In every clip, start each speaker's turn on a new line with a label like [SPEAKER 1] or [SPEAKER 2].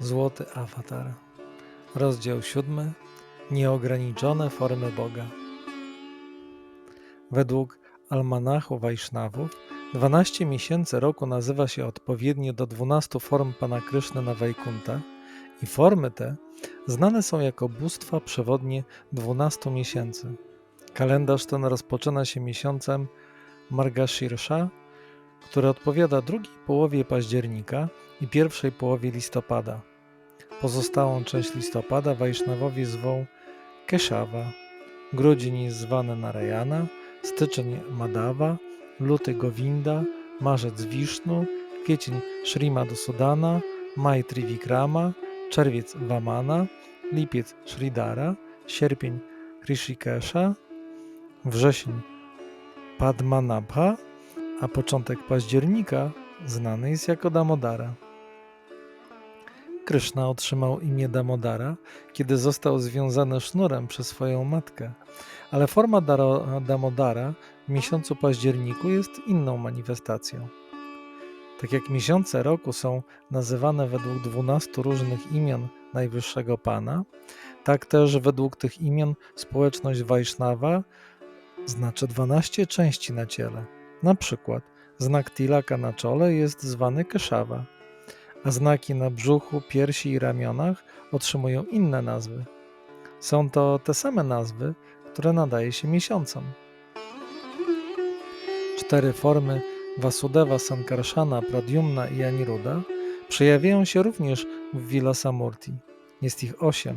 [SPEAKER 1] Złoty awatar. Rozdział siódmy. Nieograniczone formy Boga. Według almanachu Wajsznawów 12 miesięcy roku nazywa się odpowiednio do 12 form Pana Kryszny na Wajkunta i formy te znane są jako bóstwa przewodnie 12 miesięcy. Kalendarz ten rozpoczyna się miesiącem Margashirsha, który odpowiada drugiej połowie października i pierwszej połowie listopada. Pozostałą część listopada Wajsznawowie zwą Keszava, grudzień jest zwany Narayana, styczeń Madava, luty Govinda, marzec Wisznu, kwiecień Srimadusudana, maj Trivikrama, czerwiec Vamana, lipiec Sridhara, sierpień Krishikesha, wrzesień Padmanabha, a początek października znany jest jako Damodara. Kryszna otrzymał imię Damodara, kiedy został związany sznurem przez swoją matkę, ale forma Daro- Damodara w miesiącu październiku jest inną manifestacją. Tak jak miesiące roku są nazywane według 12 różnych imion Najwyższego Pana, tak też według tych imion społeczność Wajsznawa znaczy 12 części na ciele. Na przykład znak tilaka na czole jest zwany keszawa, a znaki na brzuchu, piersi i ramionach otrzymują inne nazwy. Są to te same nazwy, które nadaje się miesiącom. Cztery formy Vasudeva, Sankarshana, Pradyumna i Aniruddha przejawiają się również w Vilasamurti. Jest ich osiem,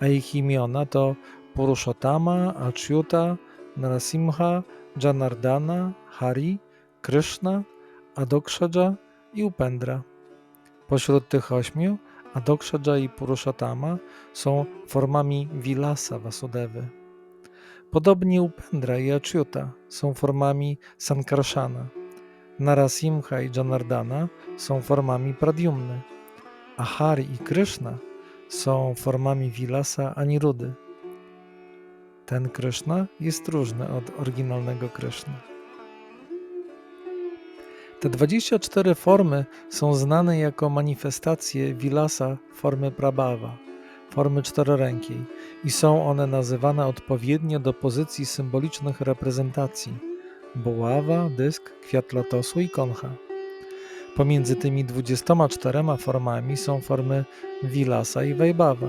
[SPEAKER 1] a ich imiona to Purushottama, Achyuta, Narasimha, Janardana, Hari, Krishna, Adokshaja i Upendra. Pośród tych ośmiu Adokshaja i Purushottama są formami Vilasa Vasudevy. Podobnie Upendra i Achyuta są formami Sankarshana. Narasimha i Janardana są formami Pradyumny, a Hari i Krishna są formami Vilasa Anirudy. Ten Kryszna jest różny od oryginalnego Kryszny. Te 24 formy są znane jako manifestacje Vilasa formy Prabhava, formy czterorękiej i są one nazywane odpowiednio do pozycji symbolicznych reprezentacji buława, dysk, kwiat lotosu i koncha. Pomiędzy tymi 24 formami są formy Vilasa i Vaibhava.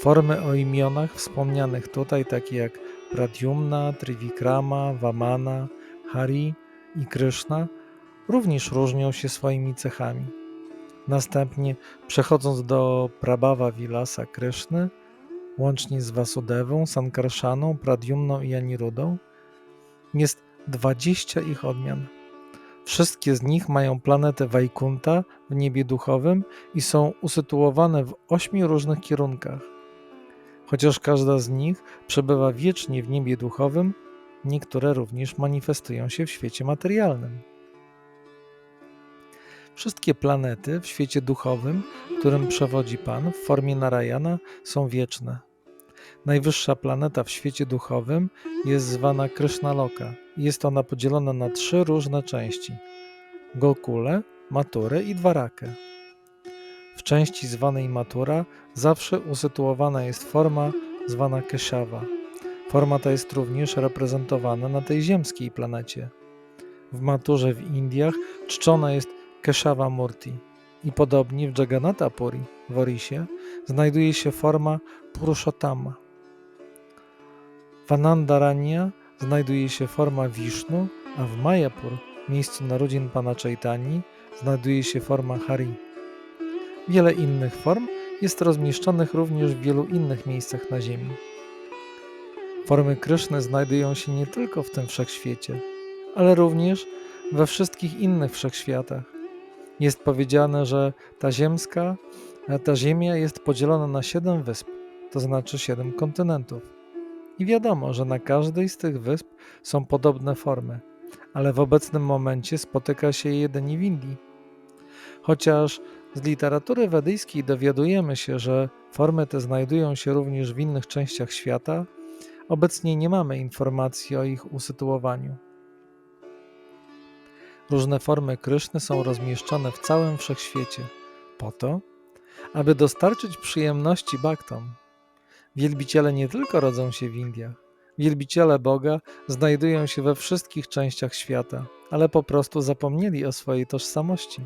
[SPEAKER 1] Formy o imionach wspomnianych tutaj, takie jak Pradyumna, Trivikrama, Vamana, Hari i Krishna, również różnią się swoimi cechami. Następnie, przechodząc do Prabhava Vilasa Kryszny, łącznie z Vasudevą, Sankarshaną, Pradyumną i Anirudą, jest 20 ich odmian. Wszystkie z nich mają planetę Vaikunta w niebie duchowym i są usytuowane w ośmiu różnych kierunkach. Chociaż każda z nich przebywa wiecznie w niebie duchowym, niektóre również manifestują się w świecie materialnym. Wszystkie planety w świecie duchowym, którym przewodzi Pan w formie Narayana, są wieczne. Najwyższa planeta w świecie duchowym jest zwana Krishnaloka. Jest ona podzielona na trzy różne części: Gokule, Maturę i Dwarakę. W części zwanej Matura zawsze usytuowana jest forma zwana Keshava. Forma ta jest również reprezentowana na tej ziemskiej planecie. W Maturze w Indiach czczona jest Keshava Murti i podobnie w Jagannatha Puri w Orisie znajduje się forma Purushottama. W Anandaranya znajduje się forma Vishnu, a w Mayapur, miejscu narodzin Pana Chaitani, znajduje się forma Hari. Wiele innych form jest rozmieszczonych również w wielu innych miejscach na Ziemi. Formy Kryszny znajdują się nie tylko w tym wszechświecie, ale również we wszystkich innych wszechświatach. Jest powiedziane, że ta ziemska, ta Ziemia jest podzielona na siedem wysp, to znaczy siedem kontynentów. I wiadomo, że na każdej z tych wysp są podobne formy, ale w obecnym momencie spotyka się je jedynie w Indii. Chociaż z literatury wedyjskiej dowiadujemy się, że formy te znajdują się również w innych częściach świata, obecnie nie mamy informacji o ich usytuowaniu. Różne formy Kryszny są rozmieszczone w całym wszechświecie, po to, aby dostarczyć przyjemności baktom. Wielbiciele nie tylko rodzą się w Indiach. Wielbiciele Boga znajdują się we wszystkich częściach świata, ale po prostu zapomnieli o swojej tożsamości.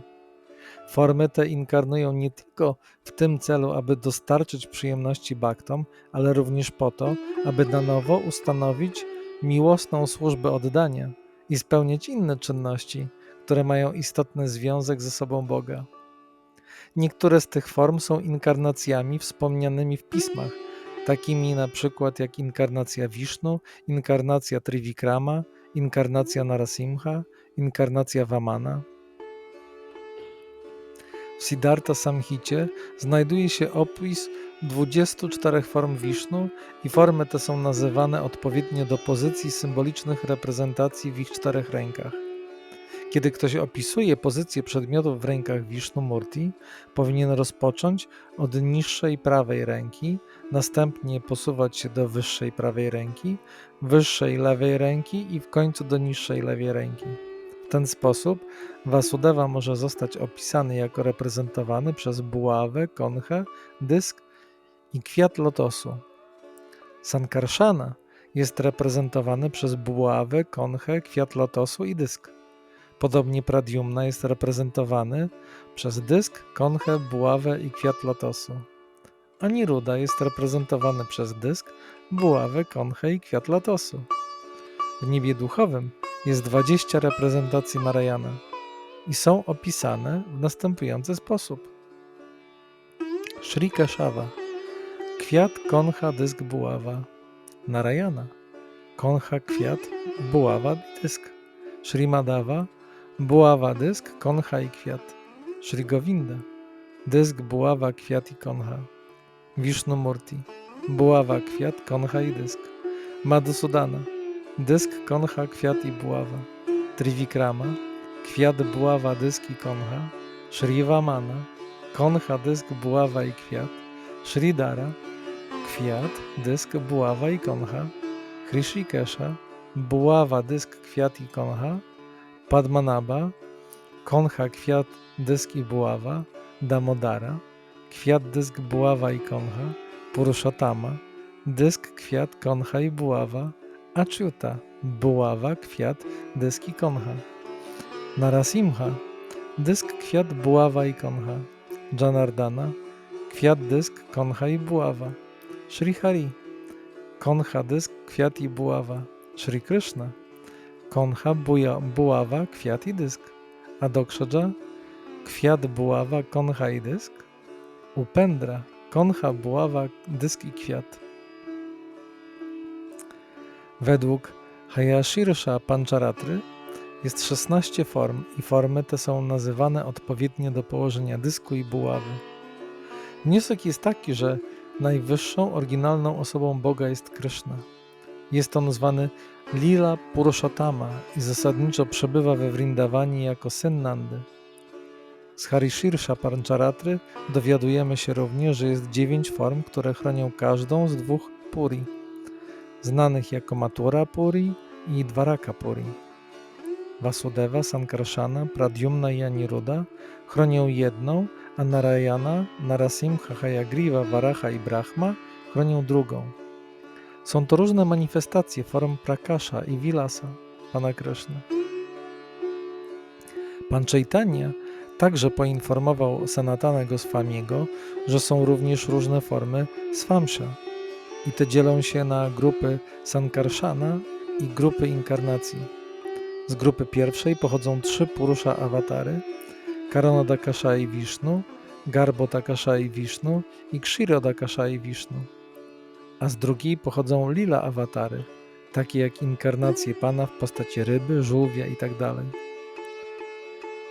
[SPEAKER 1] Formy te inkarnują nie tylko w tym celu, aby dostarczyć przyjemności baktom, ale również po to, aby na nowo ustanowić miłosną służbę oddania i spełniać inne czynności, które mają istotny związek ze sobą Boga. Niektóre z tych form są inkarnacjami wspomnianymi w pismach, takimi na przykład jak inkarnacja Wisznu, inkarnacja Trivikrama, inkarnacja Narasimha, inkarnacja Vamana. W Siddhartha Samhicie znajduje się opis 24 form Wisznu i formy te są nazywane odpowiednio do pozycji symbolicznych reprezentacji w ich czterech rękach. Kiedy ktoś opisuje pozycję przedmiotów w rękach Wisznu Murti, powinien rozpocząć od niższej prawej ręki, następnie posuwać się do wyższej prawej ręki, wyższej lewej ręki i w końcu do niższej lewej ręki. W ten sposób Vasudeva może zostać opisany jako reprezentowany przez buławę, konchę, dysk i kwiat lotosu. Sankarshana jest reprezentowany przez buławę, konchę, kwiat lotosu i dysk. Podobnie Pradyumna jest reprezentowany przez dysk, konchę, buławę i kwiat lotosu. Aniruda jest reprezentowany przez dysk, buławę, konchę i kwiat lotosu. W niebie duchowym jest 20 reprezentacji Narayana i są opisane w następujący sposób. Shri Keshava Kwiat, koncha, dysk, buława. Narayana Koncha, kwiat, buława, dysk. Shri Madhava Buława, dysk, koncha i kwiat. Shri Govinda Dysk, buława, kwiat i koncha. Vishnumurti Buława, kwiat, koncha i dysk. Madhusudana Dysk, koncha, kwiat i buława. Trivikrama Kwiat, buława, dysk i koncha. Shri Vamana Koncha, dysk, buława i kwiat. Shridara Kwiat, dysk, buława i koncha. Hrishikesha Buława, dysk, kwiat i koncha. Padmanabha Koncha, kwiat, dysk i buława. Damodara Kwiat, dysk, buława i koncha. Purushottama Dysk, kwiat, koncha i buława. Achyuta Buława, kwiat, dysk i koncha. Narasimha Dysk, kwiat, buława i koncha. Janardana Kwiat, dysk, koncha i buława. Shri Hari Koncha, dysk, kwiat i buława. Shri Krishna Koncha, buja, buława, kwiat i dysk. Adokshaja Kwiat, buława, koncha i dysk. Upendra Koncha, buława, dysk i kwiat. Według Hayashirsha Pancharatry jest 16 form i formy te są nazywane odpowiednio do położenia dysku i buławy. Wniosek jest taki, że najwyższą, oryginalną osobą Boga jest Krishna. Jest on zwany Lila Purushottama i zasadniczo przebywa we Vrindavani jako syn Nandy. Z Harishirsha Pancharatry dowiadujemy się również, że jest dziewięć form, które chronią każdą z dwóch puri, znanych jako Mathura Puri i Dwaraka Puri. Vasudeva, Sankarsana, Pradyumna i Aniruddha chronią jedną, a Narayana, Narasimha, Hayagriva, Varaha i Brahma chronią drugą. Są to różne manifestacje form Prakasha i Vilasa Pana Kryszny. Pan Chaitanya także poinformował Sanatana Goswamiego, że są również różne formy Swamsha i te dzielą się na grupy Sankarshana i grupy inkarnacji. Z grupy pierwszej pochodzą trzy Purusha awatary, Karanodakasha i Vishnu, Garbhodakasha i Vishnu i Kshirodakasha i Vishnu. A z drugiej pochodzą Lila awatary, takie jak inkarnacje Pana w postaci ryby, żółwia itd.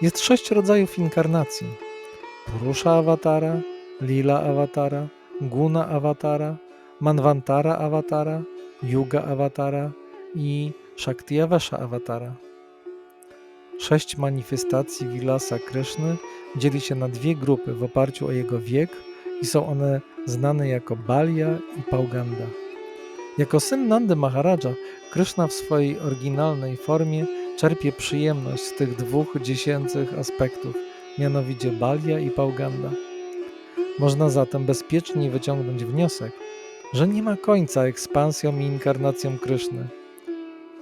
[SPEAKER 1] Jest sześć rodzajów inkarnacji. Purusha awatara, Lila awatara, Guna awatara, Manvantara awatara, Yuga awatara i Shaktiavasha awatara. Sześć manifestacji Vilasa Kryszny dzieli się na dwie grupy w oparciu o jego wiek i są one znane jako Balia i Pauganda. Jako syn Nandy Maharaja, Kryszna w swojej oryginalnej formie czerpie przyjemność z tych dwóch dziesięcych aspektów, mianowicie Balia i Pauganda. Można zatem bezpiecznie wyciągnąć wniosek, że nie ma końca ekspansjom i inkarnacjom Kryszny.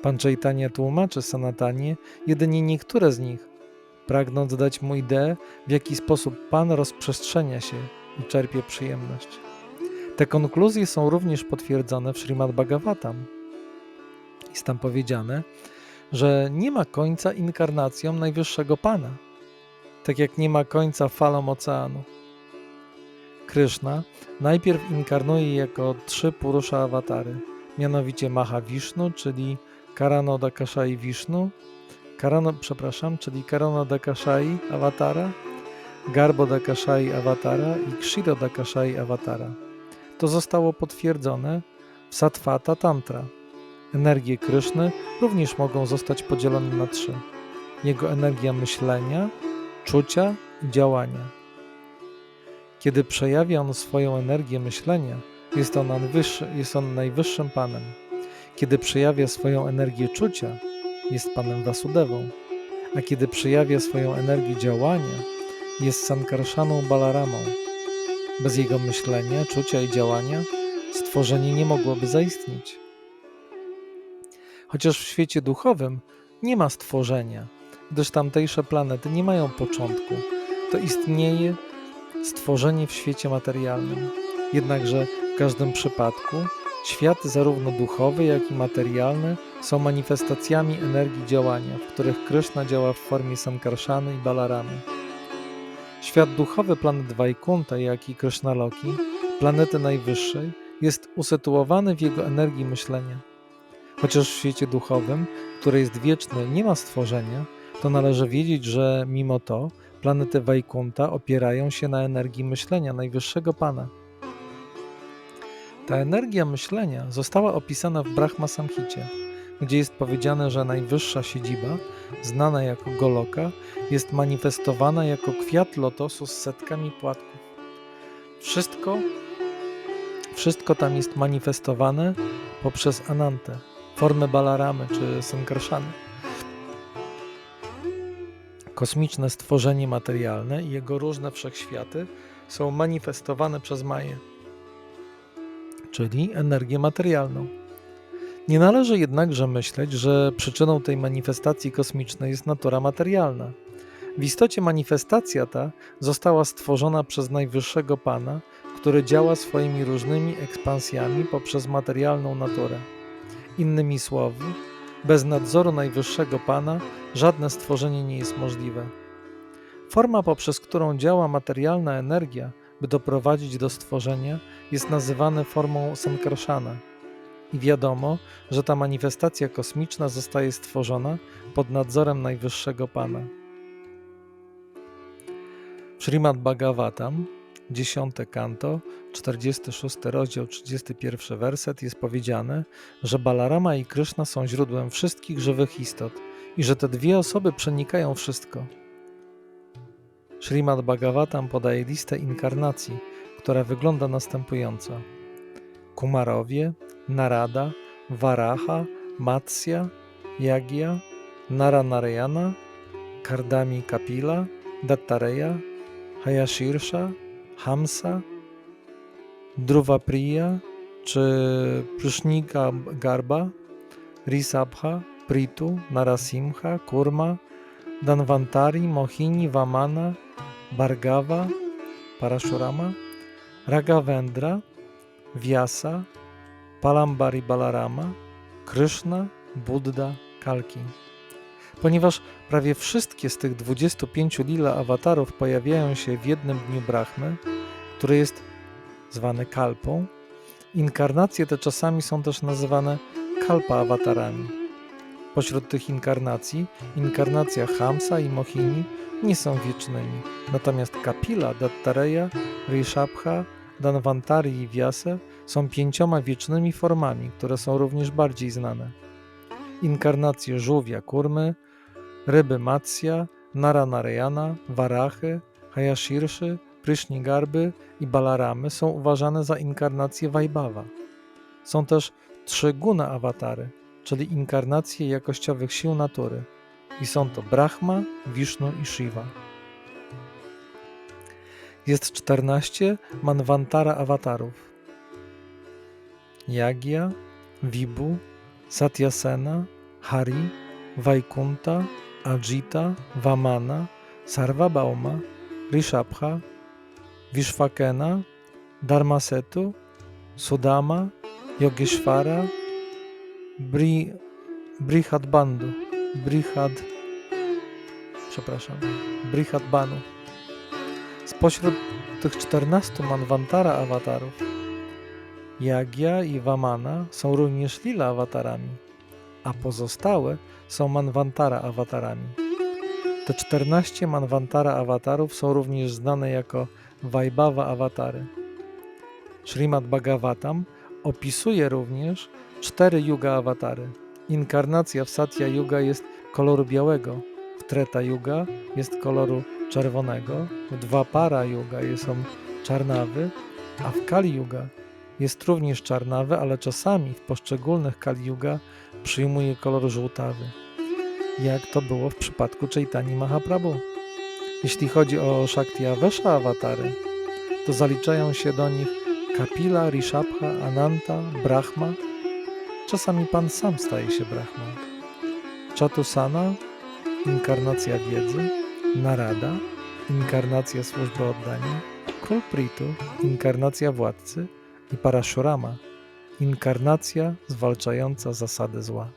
[SPEAKER 1] Pan Chaitanya tłumaczy Sanatanie jedynie niektóre z nich, pragnąc dać mu ideę, w jaki sposób Pan rozprzestrzenia się i czerpie przyjemność. Te konkluzje są również potwierdzone w Srimad Bhagavatam. Jest tam powiedziane, że nie ma końca inkarnacjom Najwyższego Pana, tak jak nie ma końca falom oceanu. Kryszna najpierw inkarnuje jako trzy Purusza awatary, mianowicie Mahavishnu, czyli Karanodakashai Vishnu, Karano, przepraszam, czyli Karanodakashai awatara, Garbhodakashai awatara i Kshirodakashai awatara. To zostało potwierdzone w Sattvata Tantra. Energie Kryszny również mogą zostać podzielone na trzy. Jego energia myślenia, czucia i działania. Kiedy przejawia on swoją energię myślenia, jest on, jest on najwyższym Panem. Kiedy przejawia swoją energię czucia, jest Panem Vasudewą. A kiedy przejawia swoją energię działania, jest Sankarshaną Balaramą. Bez jego myślenia, czucia i działania stworzenie nie mogłoby zaistnieć. Chociaż w świecie duchowym nie ma stworzenia, gdyż tamtejsze planety nie mają początku, to istnieje stworzenie w świecie materialnym. Jednakże w każdym przypadku światy zarówno duchowe, jak i materialne są manifestacjami energii działania, w których Kryszna działa w formie Sankarszany i Balaramy. Świat duchowy planet Vaikunta, jak i Krishnaloki, planety najwyższej, jest usytuowany w jego energii myślenia. Chociaż w świecie duchowym, który jest wieczny, nie ma stworzenia, to należy wiedzieć, że mimo to planety Vaikunta opierają się na energii myślenia Najwyższego Pana. Ta energia myślenia została opisana w Brahma Samhicie, gdzie jest powiedziane, że najwyższa siedziba, znana jako Goloka, jest manifestowana jako kwiat lotosu z setkami płatków. Wszystko, wszystko tam jest manifestowane poprzez Anantę, formę Balaramy czy Sankarszany. Kosmiczne stworzenie materialne i jego różne wszechświaty są manifestowane przez Maję, czyli energię materialną. Nie należy jednakże myśleć, że przyczyną tej manifestacji kosmicznej jest natura materialna. W istocie manifestacja ta została stworzona przez Najwyższego Pana, który działa swoimi różnymi ekspansjami poprzez materialną naturę. Innymi słowy, bez nadzoru Najwyższego Pana żadne stworzenie nie jest możliwe. Forma, poprzez którą działa materialna energia, by doprowadzić do stworzenia, jest nazywana formą Sankarshana. I wiadomo, że ta manifestacja kosmiczna zostaje stworzona pod nadzorem Najwyższego Pana. W Srimad Bhagavatam, 10 kanto, 46 rozdział, 31 werset jest powiedziane, że Balarama i Kryszna są źródłem wszystkich żywych istot i że te dwie osoby przenikają wszystko. Srimad Bhagavatam podaje listę inkarnacji, która wygląda następująco. Kumarowie, Narada, Varaha, Matsya, Yagya, Naranarayana, Kardami Kapila, Dattareya, Hayashirsha, Hamsa, Dhruvapriya czy Prushnika Garba, Risabha, Pritu, Narasimha, Kurma, Danvantari, Mohini, Vamana, Bhargava, Parashurama, Raghavendra, Vyasa, Palambari Balarama, Krishna, Buddha, Kalki. Ponieważ prawie wszystkie z tych 25 lila awatarów pojawiają się w jednym dniu Brahmy, który jest zwany Kalpą, inkarnacje te czasami są też nazywane Kalpa awatarami. Pośród tych inkarnacji, inkarnacja Hamsa i Mohini nie są wiecznymi, natomiast Kapila, Dattareya, Rishabha, Danvantari i Vyasa są pięcioma wiecznymi formami, które są również bardziej znane. Inkarnacje żółwia kurmy, ryby Matsya, Naranarayana, Varachy, Hayashirszy, Prishnigarby i Balaramy są uważane za inkarnacje Vaibhava. Są też trzy guna awatary, czyli inkarnacje jakościowych sił natury. I są to Brahma, Vishnu i Shiva. Jest 14 Manvantara awatarów. Yagya, Vibhu, Satyasena, Hari, Vaikunta, Ajita, Vamana, Sarvabhauma, Rishabha, Vishvakena, Dharmasetu, Sudama, Yogeshwara, Bri, Brihadbandu, Brihad, przepraszam, Brihadbanu. Spośród tych 14 Manvantara awatarów, Yagya i Vamana są również Lila awatarami, a pozostałe są Manvantara awatarami. Te 14 Manvantara awatarów są również znane jako Vaibhava awatary. Srimad Bhagavatam opisuje również cztery yuga awatary. Inkarnacja w Satya Yuga jest koloru białego, w Treta Yuga jest koloru czerwonego, w Dwapara Yuga są czarnawy, a w Kali Yuga jest również czarnawy, ale czasami w poszczególnych Kali Yuga przyjmuje kolor żółtawy, jak to było w przypadku Chaitani Mahaprabhu. Jeśli chodzi o Shakti Avesha awatary, to zaliczają się do nich Kapila, Rishabha, Ananta, Brahma. Czasami Pan sam staje się Brahmą. Chatusana, inkarnacja wiedzy, Narada, inkarnacja służby oddania, Król Pritu, inkarnacja władcy i Parashurama, inkarnacja zwalczająca zasady zła.